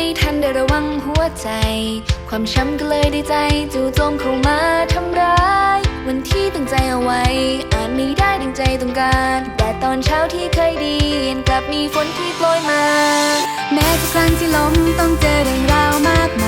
ไม่ทันได้ระวังหัวใจ ความช้ำก็เลยได้ใจจู่โจมเข้ามาทำร้าย วันที่ตั้งใจเอาไว้ อาจไม่ได้ดังใจต้องการ แต่ตอนเช้าที่เคยดีกลับมีฝนที่โปรยมา แม้ทุกครั้งที่ล้มต้องเจอเรื่องราวมากม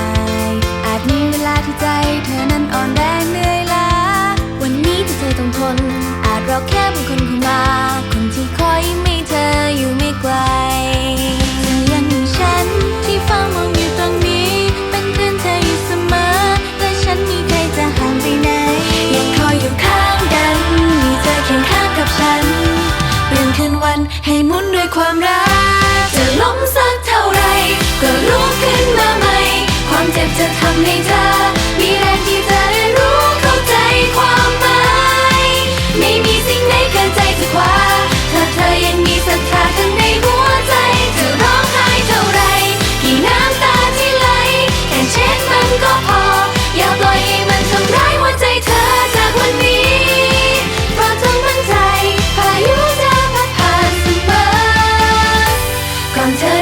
าย 건설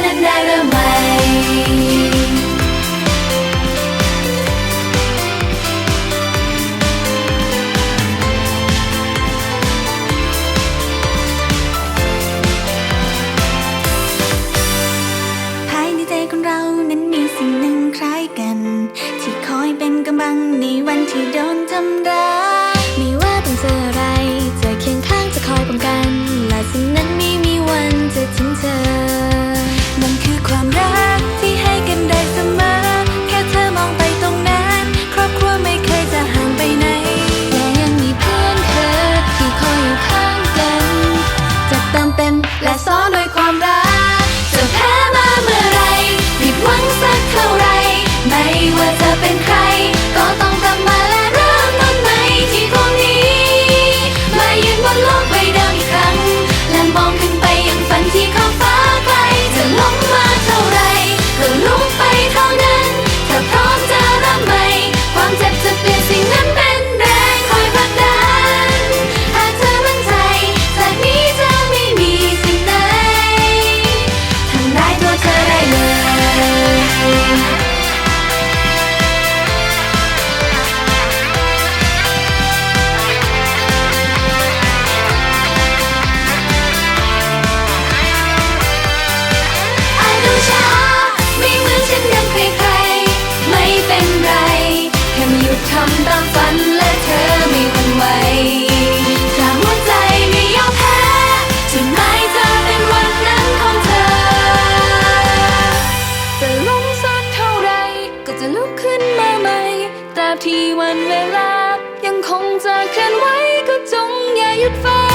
เวลายังคงจะเคลื่อนไหวก็จงอย่าหยุดฝัน